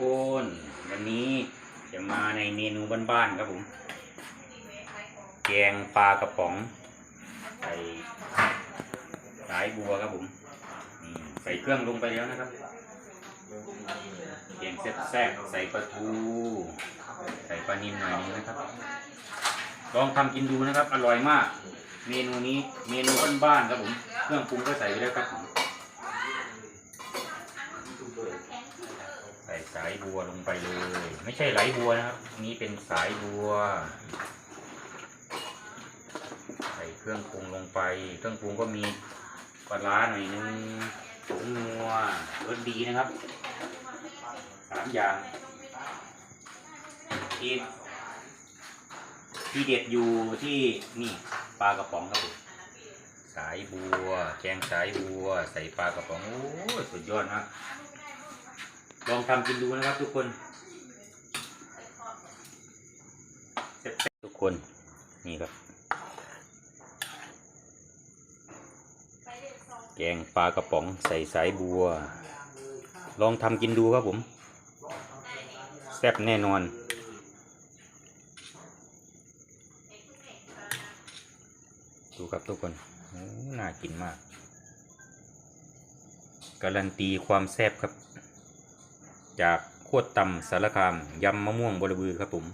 คนวันนี้จะมาในเมนูบ้านๆครับผม แกงปลากระป๋องใส่สายบัวครับผมใส่เครื่องลงไปแล้วนะครับแกงแซ่บๆใส่ปลาทู ใส่ปลานิลหน่อยนึงนะครับ ลองทำกินดูนะครับ อร่อยมาก เมนูนี้เมนูบ้านๆครับผม เครื่องปรุงก็ใส่ไปแล้วครับผม ส่สายบัวลงไปเลย ไม่ใช่ไหลบัวนะครับนี้เป็นสายบัว ใส่เครื่องปรุงลงไป เครื่องปรุงก็มีปลาร้าหน่อยนึงผงนัวรสดีนะครับสามอย่างที่ที่เด็ดอยู่ที่นี่ปลากระป๋องครับผมสายบัว แกงสายบัว ใส่ปลากระป๋องโอ้สุดยอดมาก ลองทำกินดูนะครับทุกคนเสร็จๆทุกคนนี่ครับ แกงปลากระป๋องใส่สายบัว ลองทำกินดูครับผม แซ่บแน่นอนดูครับทุกคนโอ้น่ากินมาก การันตีความแซ่บครับ จากโคตรตำสารคามยำมะม่วงบรบือครับผม